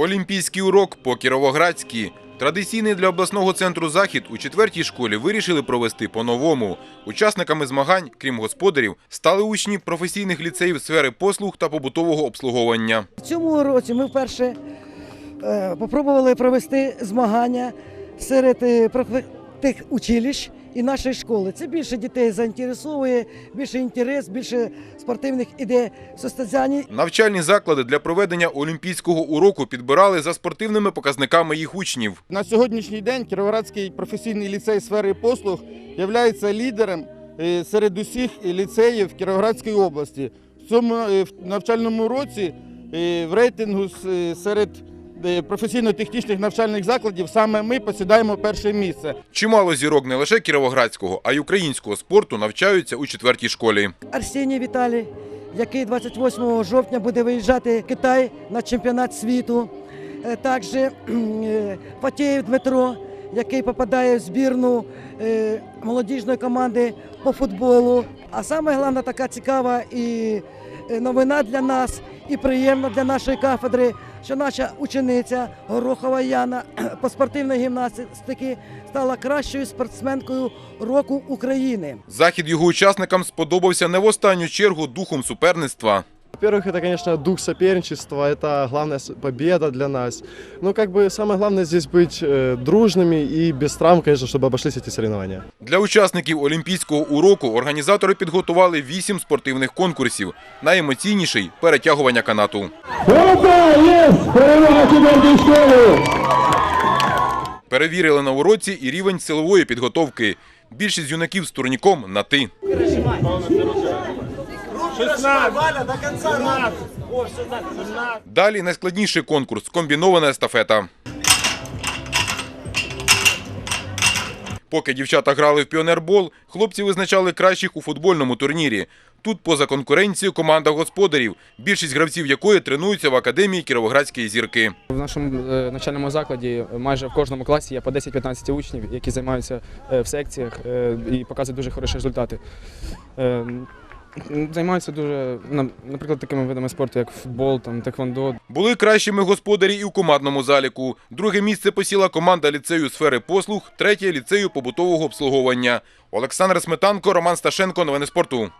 Олімпійський урок по Кіровоградській. Традиційний для обласного центру захід у четвертій школі вирішили провести по-новому. Учасниками змагань, крім господарів, стали учні професійних ліцеїв сфери послуг та побутового обслуговування. В цьому році ми вперше спробували провести змагання серед е, тих училищ і нашої школи. Це більше дітей заінтересовує, більше інтерес, більше спортивних ідей состязань. Навчальні заклади для проведення олімпійського уроку підбирали за спортивними показниками їх учнів. На сьогоднішній день Кіровоградський професійний ліцей сфери послуг є лідером е, серед усіх ліцеїв Кіровоградської області. В цьому е, в навчальному році е, в рейтингу серед професійно-технічних навчальних закладів саме ми посідаємо перше місце. Чимало зірок не лише кіровоградського, а й українського спорту навчаються у четвертій школі. Арсеній Віталій, який 28 жовтня буде виїжджати в Китай на чемпіонат світу. Е, Також е, Фатєєв Дмитро, який попадає в збірну е, молодіжної команди по футболу. А саме головна така цікава і е, новина для нас, і приємна для нашої кафедри, що наша учениця Горохова Яна по спортивній гімнастиці стала кращою спортсменкою року України. Захід його учасникам сподобався не в останню чергу духом суперництва. Во-первых, это, конечно, дух соперничества, это главная с- победа для нас. Ну, как бы самое главное здесь быть э, дружными и без травм, конечно, чтобы обошлись эти соревнования. Для учасників олімпійського уроку організатори підготували вісім спортивних конкурсів. Найемоційніший перетягування канату. Опа, є! Перемога четвертої школи! Перевірили на уроці і рівень силової підготовки. Більшість юнаків з турніком на ти. Далі найскладніший конкурс комбінована естафета. Поки дівчата грали в піонербол, хлопці визначали кращих у футбольному турнірі. Тут поза конкуренцією команда господарів, більшість гравців якої тренуються в академії Кіровоградської зірки. В нашому е, навчальному закладі майже в кожному класі є по 10-15 учнів, які займаються е, в секціях е, і показують дуже хороші результати. Займаються дуже, наприклад, такими видами спорту, як футбол, там, теквондо, Були кращими господарі і у командному заліку. Друге місце посіла команда ліцею сфери послуг, третє ліцею побутового обслуговування. Олександр Сметанко, Роман Сташенко. Новини спорту.